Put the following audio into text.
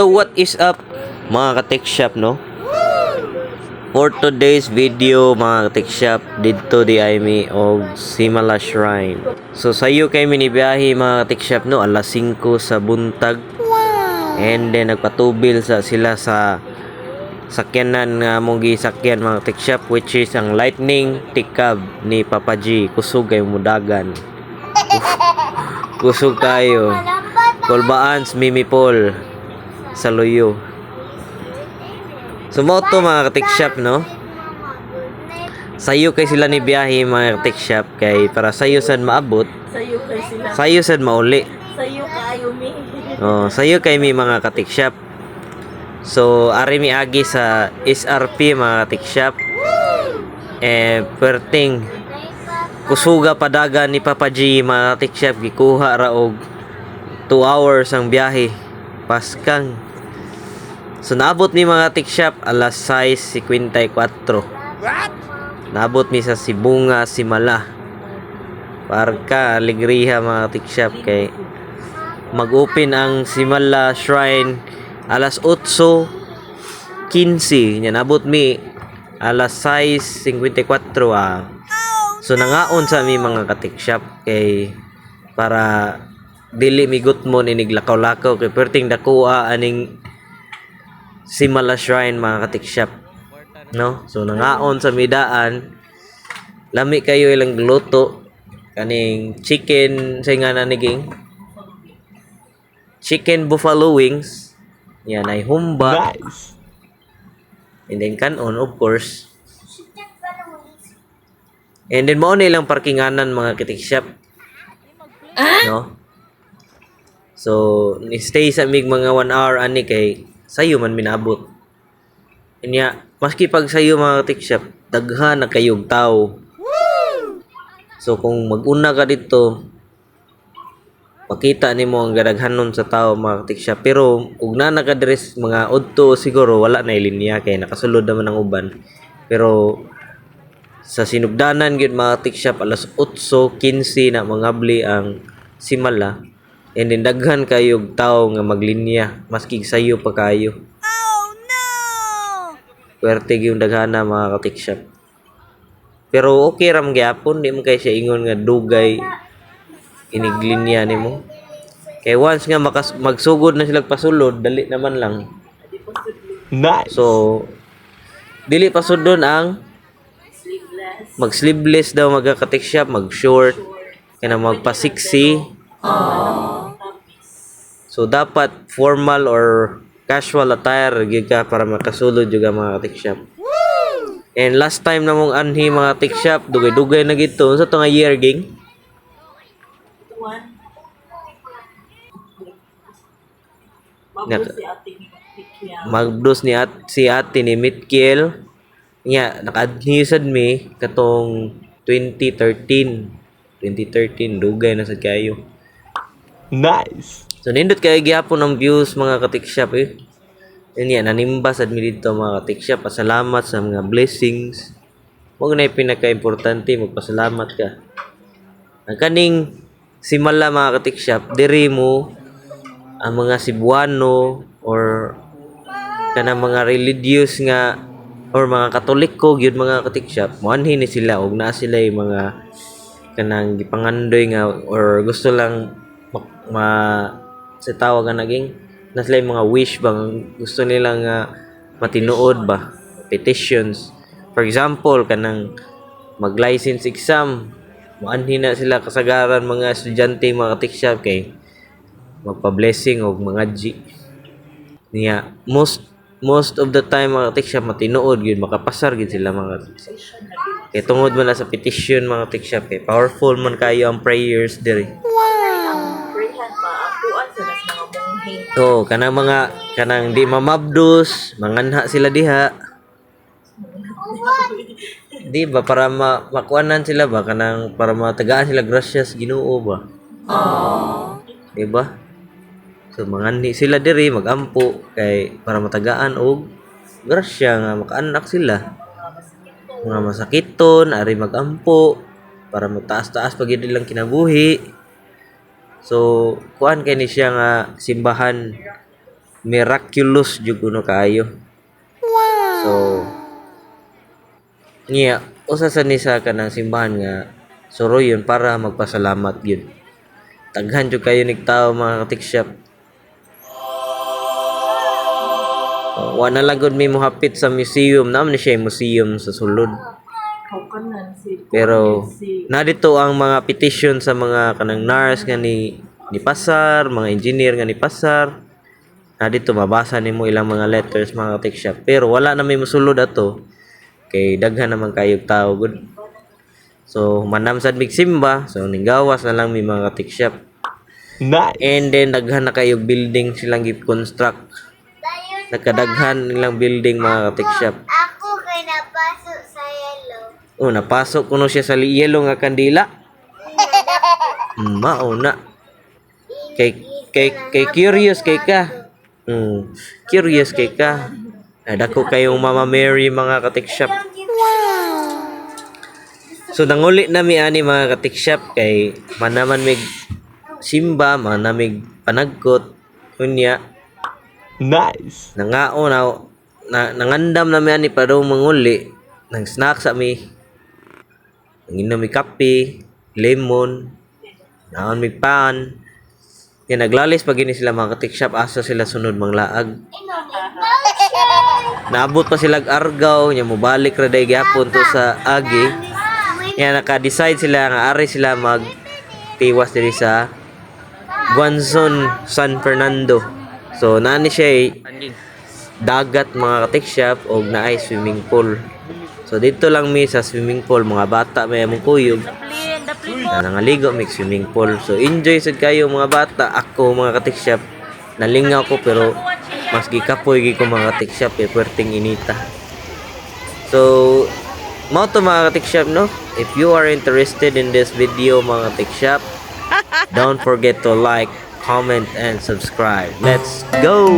So what is up mga ka-tech shop no? For today's video mga ka-tech shop dito di ay mi og Simala Shrine. So sayo kay minibiyahe mga ka-tech shop no? Alas 5 sa buntag. And then nagpatubil sa sila sa sakyanan nga mong gisakyan mga tech shop which is ang lightning tikab ni Papa G. Kusog kay mudagan. Kusog kayo Kolbaans Mimi Paul sa Loyo. So mo to mga tech shop no? sayo kay sila ni biyahe mga tech shop kay para sayo sad maabot. Sa'yo kay sila. sayo sad mauli. Sa'yo kaayo mi. Oh, sayo kay mi mga katik shop. So, ari mi agi sa SRP mga katik shop. Eh, perting. Kusuga padaga ni Papa G mga katik shop gikuha ra og 2 hours ang biyahe paskang. So, naabot mi mga katik shop alas 6.54. Naabot mi sa Sibunga, Simala. Parka, alegriha mga katik shop kay mag-open ang Simala Shrine alas 8.15 nya nabot mi alas 6.54 ah. so nangaon sa mi mga katik shop kay para dili migot mo iniglakaw-lakaw kay perting dakuha aning Simala Shrine mga katik shop no so nangaon sa midaan lami kayo ilang luto kaning chicken sa nga naniging chicken buffalo wings. Yan ay humba. Nice. And then kanon, of course. And then mao na ilang parkinganan mga kitik shop. No? So, ni-stay sa mig mga 1 hour ani kay sayo man minabot. Inya, maski pag sayo mga kitik shop, daghan na kayog tao. So, kung mag-una ka dito, makita nimo ang gadaghanon sa tao mga siya pero ug na nakadres mga udto siguro wala na linya kay nakasulod naman ang uban pero sa sinugdanan gyud mga katik shop alas 8:15 na mangabli ang simala and then daghan kayo og tao nga maglinya maski sayo pa kayo. Oh no! Pwerte gyud daghana mga katik shop pero okay ram gyapon di mo kay siya ingon nga dugay iniglinya nimo kay once nga makas magsugod na sila pasulod dali naman lang. Nice. so dili pa sudon ang mag sleeveless daw magka-katik shop mag short kana magpa sexy so dapat formal or casual attire gyud ka para makasulod jud ang mga katik shop. And last time na mong anhi mga katik shop dugay-dugay na gito sa to nga year ging? Magdos ni at si ate ni Mitkiel nya naka-adhere sad mi katong 2013 2013 dugay na sad kayo. Nice. So nindot kay gyapon ang views mga katik shop eh. Yan yan, nanimba sad mi dito mga katik shop. Pasalamat sa mga blessings. Huwag na pinaka-importante, magpasalamat ka. Ang kaning simala mga katik shop, diri mo ang mga Cebuano or kanang mga religious nga or mga katoliko gyud mga katik shop. Moanhin ni sila og naa sila yung mga kanang gipangandoy nga or gusto lang ma sa tawag nga naging na sila yung mga wish bang gusto nila nga matinuod ba? Petitions. For example kanang mag license exam moanhin na sila kasagaran mga estudyante mga katik shop kay magpa-blessing og mga G. Niya most most of the time mga katik shop matinuod gyud makapasar gyud sila mga katik shop kay tungod man na sa petition mga katik shop kay powerful man kayo ang prayers diri Ang Freehand pa. Akuan sa nas mga munghin. Oh kanang mga kanang di mamabdos manganha sila diha. Di ba para ma makuanan sila ba? Kanang para matagaan sila gracias Ginoo ba? Di ba? So manganhi sila diri magampo kay para matagaan og grasya nga makaanak sila. Mga masakiton ari magampo para mataas-taas pag yun lang kinabuhi so kuan kay ni siya nga simbahan miraculous jud kuno kaayo. So niya usa sa ni sa kanang simbahan nga suroyon para magpasalamat yun. Taghan jud kayo nig tao mga katiksyap. Oh, wa na lang gud mi mohapit sa museum, naman siya yung museum sa sulod. Pero si na dito ang mga petition sa mga kanang nurse nga ni ni Pasar, mga engineer nga ni Pasar. Na dito mabasa nimo ilang mga letters mga tech shop. Pero wala na may mosulod ato kay daghan naman kayog tao good. So manam sad mig simba, so ninggawas na lang mi mga tech shop. Nice. And then daghan na kayog building silang gi-construct. Nagkadaghan nilang building mga tech shop. Ako kay napasok sa yellow. Oh, napasok kuno siya sa yellow nga kandila. Mao na. Kay kay kay curious kay ka. Mm, curious kay ka. Nadako kayong Mama Mary mga katik shop. So nanguli na mi ani mga katik shop kay manaman mig simba, manamig panagkot. Unya, Nice. nangao na, na nangandam na mi ani pa daw manguli. Nang snack sa mi. Nanginom mi kape, lemon, naon mi pan. Yan naglalis pag gini sila mga katik shop asa sila sunod manglaag. Naabot pa sila argaw, nya mobalik ra day gyapon to sa agi. Yan naka-decide sila nga ari sila mag tiwas diri sa Guanzon, San Fernando. So nani siya eh, dagat mga katik shop og naay swimming pool. So dito lang mi sa swimming pool mga bata may among kuyog na nangaligo may swimming pool. So enjoy sad kayo mga bata. Ako mga katik shop nalingaw ko pero mas gikapoy gi ko mga katik shop eh puwerteng inita. So mao to mga katik shop no. If you are interested in this video mga katik shop, don't forget to like, comment and subscribe. Let's go.